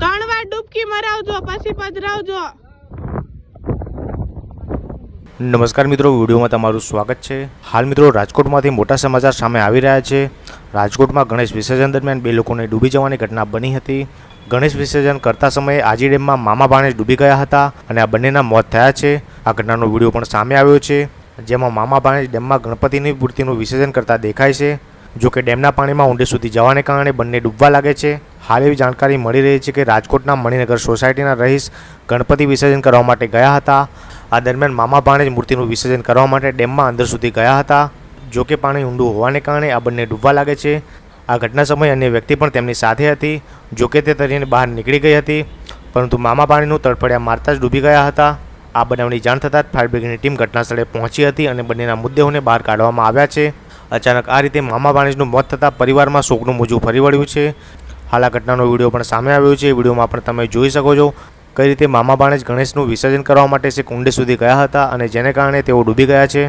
ત્રણ વાર ડૂબકી મરાવજો, પછી પધરાવજો નમસ્કાર મિત્રો, વિડીયોમાં તમારું સ્વાગત છે. હાલ મિત્રો, રાજકોટમાંથી મોટા સમાચાર સામે આવી રહ્યા છે. રાજકોટમાં ગણેશ વિસર્જન દરમિયાન બે લોકોને ડૂબી જવાની ઘટના બની હતી. ગણેશ વિસર્જન કરતા સમયે આજી ડેમમાં મામા ભાણેજ ડૂબી ગયા હતા અને આ બંનેના મોત થયા છે. આ ઘટનાનો વીડિયો પણ સામે આવ્યો છે, જેમાં મામા ભાણેજ ડેમમાં ગણપતિની મૂર્તિનું વિસર્જન કરતા દેખાય છે. જોકે ડેમના પાણીમાં ઊંડે સુધી જવાને કારણે બંને ડૂબવા લાગે છે. હાલ એવી જાણકારી મળી રહી છે કે રાજકોટના મણિનગર સોસાયટીના રહીશ ગણપતિ વિસર્જન કરવા માટે ગયા હતા. આ દરમિયાન મામા ભાણેજ મૂર્તિનું વિસર્જન કરવા માટે ડેમમાં અંદર સુધી ગયા હતા. જો કે પાણી ઊંડું હોવાને કારણે આ બંને ડૂબવા લાગે છે. આ ઘટના સમયે અન્ય વ્યક્તિ પણ તેમની સાથે હતી. જો કે તે તરીને બહાર નીકળી ગઈ હતી. પરંતુ મામા પાણીનું તડફડિયા મારતા જ ડૂબી ગયા હતા. આ બનાવની જાણ થતાં જ ફાયર બ્રિગેડની ટીમ ઘટના સ્થળે પહોંચી હતી અને બંનેના મુદ્દેઓને બહાર કાઢવામાં આવ્યા છે. અચાનક આ રીતે મામા ભાણેજનું મોત થતાં પરિવારમાં શોકનું મોજું ફરી વળ્યું છે. હાલ આ ઘટનાનો વીડિયો પણ સામે આવ્યો છે. વિડીયોમાં પણ તમે જોઈ શકો છો કઈ રીતે મામા ભાણેજ ગણેશનું વિસર્જન કરવા માટે છેક કુંડે સુધી ગયા હતા અને જેને કારણે તેઓ ડૂબી ગયા છે.